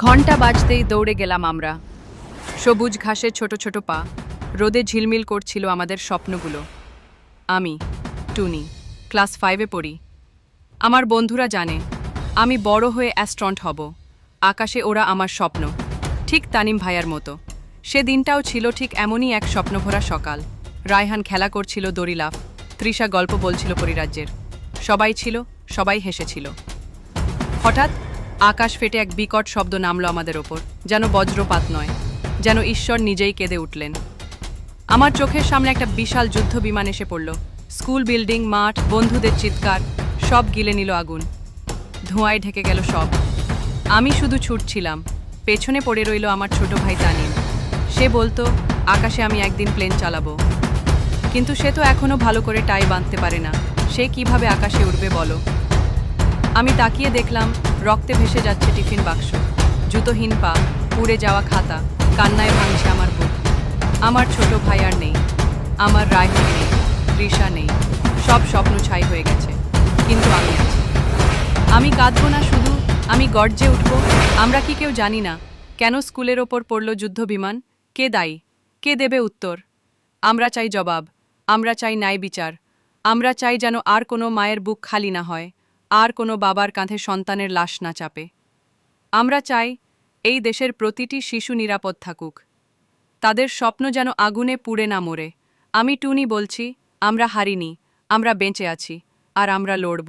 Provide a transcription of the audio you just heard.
ঘণ্টা বাজতেই দৌড়ে গেলাম আমরা। সবুজ ঘাসের ছোট ছোট পা। রোদে ঝিলমিল করছিল আমাদের স্বপ্নগুলো। আমি, টুনি, ক্লাস ফাইভে পড়ি। আমার বন্ধুরা জানে, আমি বড় হয়ে অ্যাস্ট্রন্ট হব। আকাশে ওরা আমার স্বপ্ন। ঠিক তানিম ভাইয়ার মতো। সে দিনটাও ছিল ঠিক এমনই এক স্বপ্নভরা সকাল। রায়হান খেলা করছিল দড়িলাফ তৃষা গল্প বলছিল পরিরাজ্যের। সবাই ছিল, সবাই হেসেছিল। হঠাৎ আকাশ ফেটে এক বিকট শব্দ নামলো আমাদের ওপর, যেন বজ্রপাত নয়, যেন ঈশ্বর নিজেই কেঁদে উঠলেন। আমার চোখের সামনে একটা বিশাল যুদ্ধ বিমান এসে পড়ল। স্কুল বিল্ডিং, মাঠ, বন্ধুদের চিৎকার, সব গিলে নিল আগুন। ধোঁয়ায় ঢেকে গেল সব। আমি শুধু ছুটছিলাম। পেছনে পড়ে রইল আমার ছোট ভাই তানিম। সে বলতো, আকাশে আমি একদিন প্লেন চালাবো। কিন্তু সে তো এখনও ভালো করে টাই বাঁধতে পারে না। সে কীভাবে আকাশে উঠবে বলো? আমি তাকিয়ে দেখলাম রক্তে ভেসে যাচ্ছে টিফিন বাক্স। জুতোহীন পা পুড়ে যাওয়া খাতা, কান্নায় ভাঙছে আমার বুক। আমার ছোট ভাই আর নেই, আমার রায়হান নেই, তৃষা নেই, সব স্বপ্ন ছাই হয়ে গেছে, কিন্তু আমি আছি। আমি কাঁদবো না শুধু, আমি গর্জে উঠব, আমরা কি কেউ জানি না, কেন স্কুলের ওপর পড়ল যুদ্ধ বিমান, কে দায়ী, কে দেবে উত্তর? আমরা চাই জবাব, আমরা চাই ন্যায় বিচার, আমরা চাই যেন আর কোনো মায়ের বুক খালি না হয়। আর কোনো বাবার কাঁধে সন্তানের লাশ না চাপে। আমরা চাই এই দেশের প্রতিটি শিশু নিরাপদ থাকুক। তাদের স্বপ্ন যেন আগুনে পুড়ে না মরে। আমি টুনি বলছি, আমরা হারিনি, আমরা বেঁচে আছি, আর আমরা লড়ব।